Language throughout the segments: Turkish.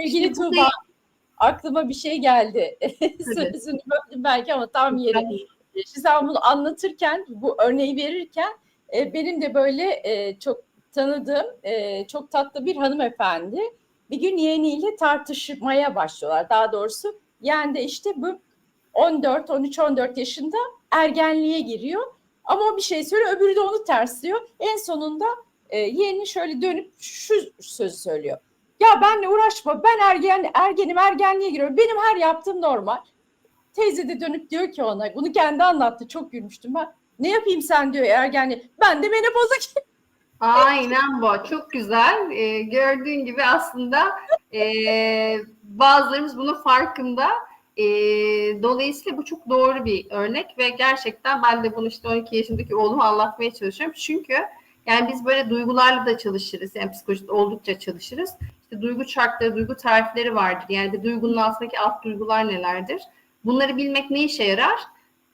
Sevgili Tuğba, aklıma bir şey geldi. Sözünü böldüm belki ama tam. Şimdi sen bunu anlatırken, bu örneği verirken e, benim de böyle e, çok tanıdığım, e, çok tatlı bir hanımefendi bir gün yeğeniyle tartışmaya başlıyorlar. Daha doğrusu yeğen de işte bu 14, 13, 14 yaşında ergenliğe giriyor. Ama o bir şey söylüyor, öbürü de onu tersliyor. En sonunda e, yeğeni şöyle dönüp şu sözü söylüyor. Ya benle uğraşma, ben ergen, ergenim, ergenliğe giriyorum. Benim her yaptığım normal. Teyze de dönüp diyor ki ona, bunu kendi anlattı, çok gülmüştüm ben. Ne yapayım sen diyor ergenliğe. Ben de menopoza girdim. Aynen bu. Çok güzel. Ee, gördüğün gibi aslında e, bazılarımız bunun farkında. E, dolayısıyla bu çok doğru bir örnek ve gerçekten ben de bunu işte 12 yaşındaki oğluma anlatmaya çalışıyorum. Çünkü yani biz böyle duygularla da çalışırız. Yani psikolojide oldukça çalışırız. İşte duygu çarkları, duygu tarifleri vardır. Yani bir duygunun altındaki alt duygular nelerdir? Bunları bilmek ne işe yarar?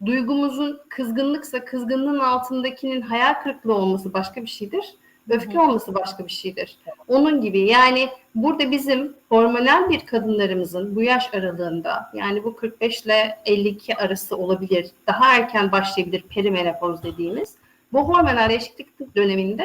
Duygumuzun kızgınlıksa kızgınlığın altındakinin hayal kırıklığı olması başka bir şeydir. Öfke olması başka bir şeydir. Onun gibi yani burada bizim hormonal bir kadınlarımızın bu yaş aralığında yani bu 45 ile 52 arası olabilir. Daha erken başlayabilir perimenopoz dediğimiz. Bu hormonal değişiklik döneminde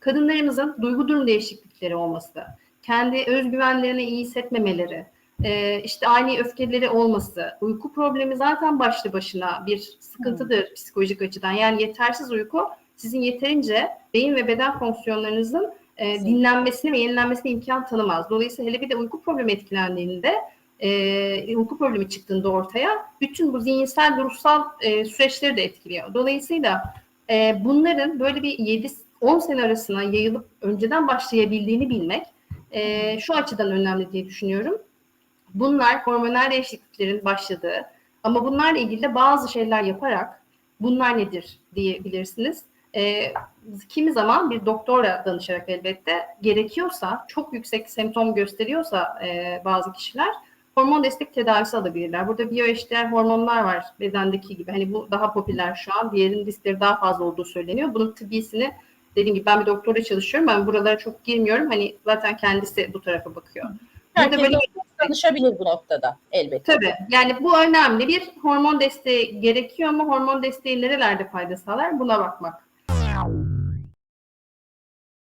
kadınlarımızın duygu durum değişiklikleri olması, kendi özgüvenlerini iyi hissetmemeleri, e, işte ani öfkeleri olması, uyku problemi zaten başlı başına bir sıkıntıdır psikolojik açıdan. Yani yetersiz uyku sizin yeterince beyin ve beden fonksiyonlarınızın e, dinlenmesine ve yenilenmesine imkan tanımaz. Dolayısıyla hele bir de uyku problemi etkilendiğinde, e, uyku problemi çıktığında ortaya bütün bu zihinsel ruhsal e, süreçleri de etkiliyor. Dolayısıyla e, bunların böyle bir 7-10 sene arasına yayılıp önceden başlayabildiğini bilmek e, şu açıdan önemli diye düşünüyorum. Bunlar hormonal değişikliklerin başladığı ama bunlarla ilgili de bazı şeyler yaparak bunlar nedir diyebilirsiniz. E, kimi zaman bir doktora danışarak elbette gerekiyorsa çok yüksek semptom gösteriyorsa e, bazı kişiler hormon destek tedavisi alabilirler. Burada biyoeşdeğer hormonlar var bedendeki gibi. Hani bu daha popüler şu an. Diğerinin riskleri daha fazla olduğu söyleniyor. Bunun tıbbisini dediğim gibi ben bir doktora çalışıyorum. Ben buralara çok girmiyorum. Hani zaten kendisi bu tarafa bakıyor. Burada Herkes böyle danışabilir bu noktada elbette. Tabii. Yani bu önemli. Bir hormon desteği gerekiyor ama hormon desteği nerelerde fayda sağlar? Buna bakmak